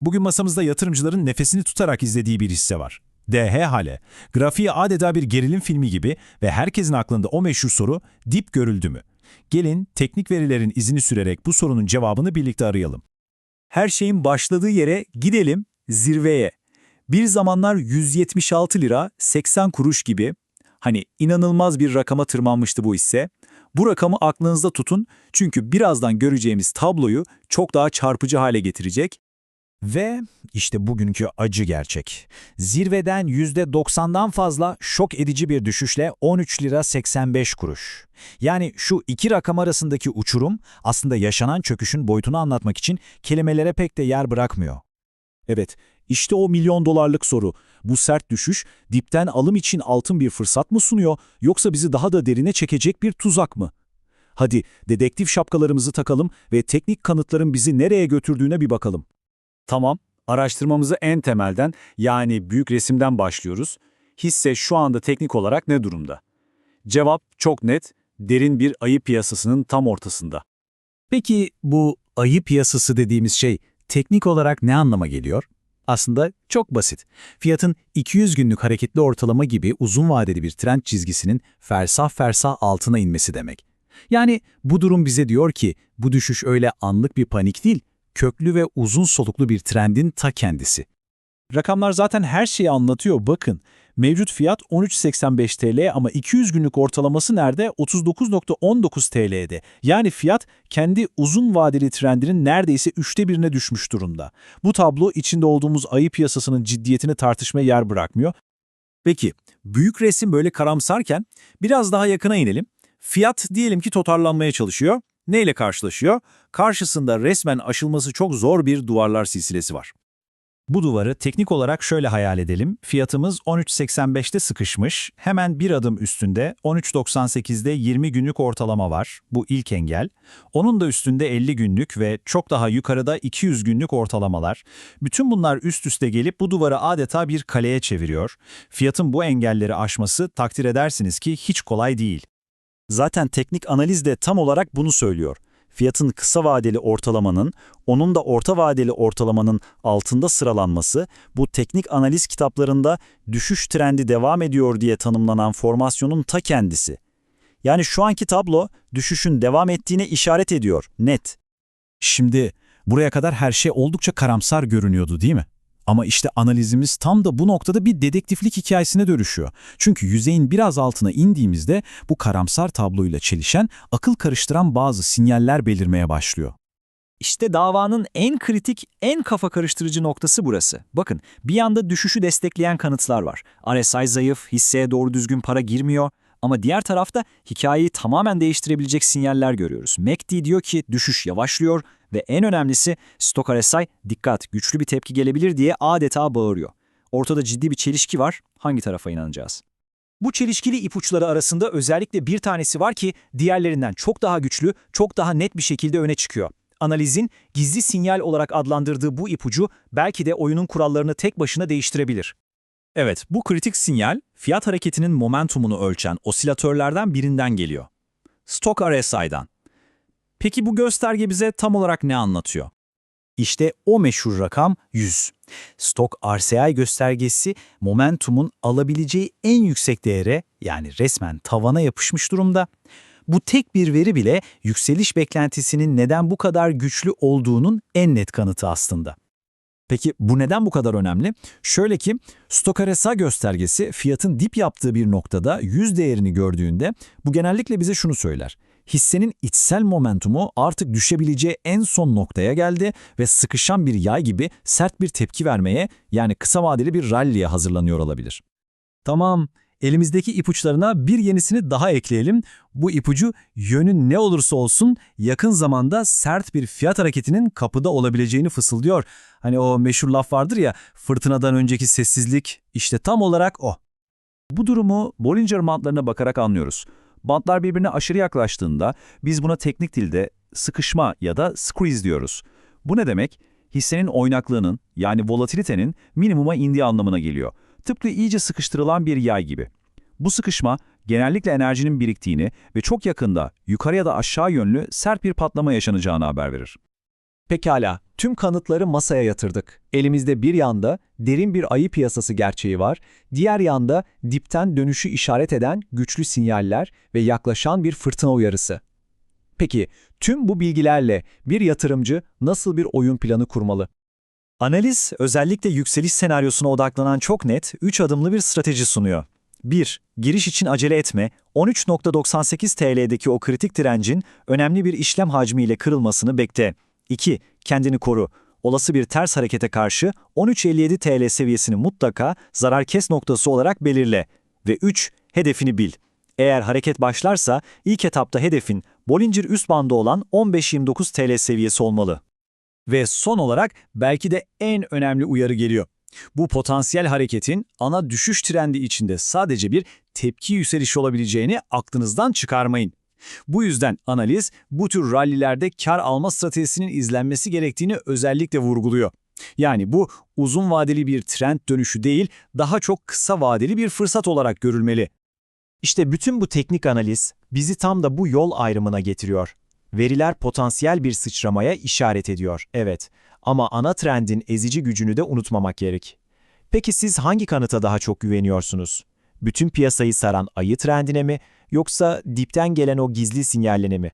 Bugün masamızda yatırımcıların nefesini tutarak izlediği bir hisse var. DH Hale. Grafiği adeta bir gerilim filmi gibi ve herkesin aklında o meşhur soru dip görüldü mü? Gelin teknik verilerin izini sürerek bu sorunun cevabını birlikte arayalım. Her şeyin başladığı yere gidelim, zirveye. Bir zamanlar 176 lira 80 kuruş gibi, hani inanılmaz bir rakama tırmanmıştı bu hisse. Bu rakamı aklınızda tutun çünkü birazdan göreceğimiz tabloyu çok daha çarpıcı hale getirecek. Ve işte bugünkü acı gerçek. Zirveden %90'dan fazla şok edici bir düşüşle 13 lira 85 kuruş. Yani şu iki rakam arasındaki uçurum aslında yaşanan çöküşün boyutunu anlatmak için kelimelere pek de yer bırakmıyor. Evet, işte o milyon dolarlık soru. Bu sert düşüş dipten alım için altın bir fırsat mı sunuyor yoksa bizi daha da derine çekecek bir tuzak mı? Hadi dedektif şapkalarımızı takalım ve teknik kanıtların bizi nereye götürdüğüne bir bakalım. Tamam, araştırmamızı en temelden yani büyük resimden başlıyoruz. Hisse şu anda teknik olarak ne durumda? Cevap çok net, derin bir ayı piyasasının tam ortasında. Peki bu ayı piyasası dediğimiz şey teknik olarak ne anlama geliyor? Aslında çok basit. Fiyatın 200 günlük hareketli ortalama gibi uzun vadeli bir trend çizgisinin fersah fersah altına inmesi demek. Yani bu durum bize diyor ki bu düşüş öyle anlık bir panik değil, köklü ve uzun soluklu bir trendin ta kendisi. Rakamlar zaten her şeyi anlatıyor bakın. Mevcut fiyat 13.85 TL ama 200 günlük ortalaması nerede? 39.19 TL'de. Yani fiyat kendi uzun vadeli trendinin neredeyse üçte birine düşmüş durumda. Bu tablo içinde olduğumuz ayı piyasasının ciddiyetini tartışmaya yer bırakmıyor. Peki, büyük resim böyle karamsarken biraz daha yakına inelim. Fiyat diyelim ki toparlanmaya çalışıyor. Neyle karşılaşıyor? Karşısında resmen aşılması çok zor bir duvarlar silsilesi var. Bu duvarı teknik olarak şöyle hayal edelim. Fiyatımız 13.85'te sıkışmış. Hemen bir adım üstünde 13.98'de 20 günlük ortalama var. Bu ilk engel. Onun da üstünde 50 günlük ve çok daha yukarıda 200 günlük ortalamalar. Bütün bunlar üst üste gelip bu duvarı adeta bir kaleye çeviriyor. Fiyatın bu engelleri aşması takdir edersiniz ki hiç kolay değil. Zaten teknik analiz de tam olarak bunu söylüyor. Fiyatın kısa vadeli ortalamanın, onun da orta vadeli ortalamanın altında sıralanması, bu teknik analiz kitaplarında düşüş trendi devam ediyor diye tanımlanan formasyonun ta kendisi. Yani şu anki tablo düşüşün devam ettiğine işaret ediyor, net. Şimdi buraya kadar her şey oldukça karamsar görünüyordu değil mi? Ama işte analizimiz tam da bu noktada bir dedektiflik hikayesine dönüşüyor. Çünkü yüzeyin biraz altına indiğimizde bu karamsar tabloyla çelişen, akıl karıştıran bazı sinyaller belirmeye başlıyor. İşte davanın en kritik, en kafa karıştırıcı noktası burası. Bakın, bir yanda düşüşü destekleyen kanıtlar var. RSI zayıf, hisseye doğru düzgün para girmiyor. Ama diğer tarafta hikayeyi tamamen değiştirebilecek sinyaller görüyoruz. MACD diyor ki düşüş yavaşlıyor ve en önemlisi Stock RSI dikkat güçlü bir tepki gelebilir diye adeta bağırıyor. Ortada ciddi bir çelişki var. Hangi tarafa inanacağız? Bu çelişkili ipuçları arasında özellikle bir tanesi var ki diğerlerinden çok daha güçlü, çok daha net bir şekilde öne çıkıyor. Analizin gizli sinyal olarak adlandırdığı bu ipucu belki de oyunun kurallarını tek başına değiştirebilir. Evet, bu kritik sinyal fiyat hareketinin momentumunu ölçen osilatörlerden birinden geliyor. Stock RSI'dan. Peki bu gösterge bize tam olarak ne anlatıyor? İşte o meşhur rakam 100. Stock RSI göstergesi momentumun alabileceği en yüksek değere yani resmen tavana yapışmış durumda. Bu tek bir veri bile yükseliş beklentisinin neden bu kadar güçlü olduğunun en net kanıtı aslında. Peki bu neden bu kadar önemli? Şöyle ki Stock RSI göstergesi fiyatın dip yaptığı bir noktada 100 değerini gördüğünde bu genellikle bize şunu söyler. Hissenin içsel momentumu artık düşebileceği en son noktaya geldi ve sıkışan bir yay gibi sert bir tepki vermeye yani kısa vadeli bir rally'e hazırlanıyor olabilir. Tamam, elimizdeki ipuçlarına bir yenisini daha ekleyelim. Bu ipucu yönün ne olursa olsun yakın zamanda sert bir fiyat hareketinin kapıda olabileceğini fısıldıyor. Hani o meşhur laf vardır ya, fırtınadan önceki sessizlik, işte tam olarak o. Bu durumu Bollinger bantlarına bakarak anlıyoruz. Bantlar birbirine aşırı yaklaştığında biz buna teknik dilde sıkışma ya da squeeze diyoruz. Bu ne demek? Hissenin oynaklığının yani volatilitenin minimuma indiği anlamına geliyor. Tıpkı iyice sıkıştırılan bir yay gibi. Bu sıkışma genellikle enerjinin biriktiğini ve çok yakında yukarı ya da aşağı yönlü sert bir patlama yaşanacağını haber verir. Pekala, tüm kanıtları masaya yatırdık. Elimizde bir yanda derin bir ayı piyasası gerçeği var, diğer yanda dipten dönüşü işaret eden güçlü sinyaller ve yaklaşan bir fırtına uyarısı. Peki, tüm bu bilgilerle bir yatırımcı nasıl bir oyun planı kurmalı? Analiz özellikle yükseliş senaryosuna odaklanan çok net 3 adımlı bir strateji sunuyor. 1. Giriş için acele etme, 13.98 TL'deki o kritik direncin önemli bir işlem hacmiyle kırılmasını bekle. 2. Kendini koru. Olası bir ters harekete karşı 13.57 TL seviyesini mutlaka zarar kes noktası olarak belirle. Ve 3. Hedefini bil. Eğer hareket başlarsa ilk etapta hedefin Bollinger üst bandı olan 15.29 TL seviyesi olmalı. Ve son olarak belki de en önemli uyarı geliyor. Bu potansiyel hareketin ana düşüş trendi içinde sadece bir tepki yükselişi olabileceğini aklınızdan çıkarmayın. Bu yüzden analiz bu tür rallilerde kar alma stratejisinin izlenmesi gerektiğini özellikle vurguluyor. Yani bu uzun vadeli bir trend dönüşü değil, daha çok kısa vadeli bir fırsat olarak görülmeli. İşte bütün bu teknik analiz bizi tam da bu yol ayrımına getiriyor. Veriler potansiyel bir sıçramaya işaret ediyor, evet. Ama ana trendin ezici gücünü de unutmamak gerek. Peki siz hangi kanıta daha çok güveniyorsunuz? Bütün piyasayı saran ayı trendine mi, yoksa dipten gelen o gizli sinyallerine mi?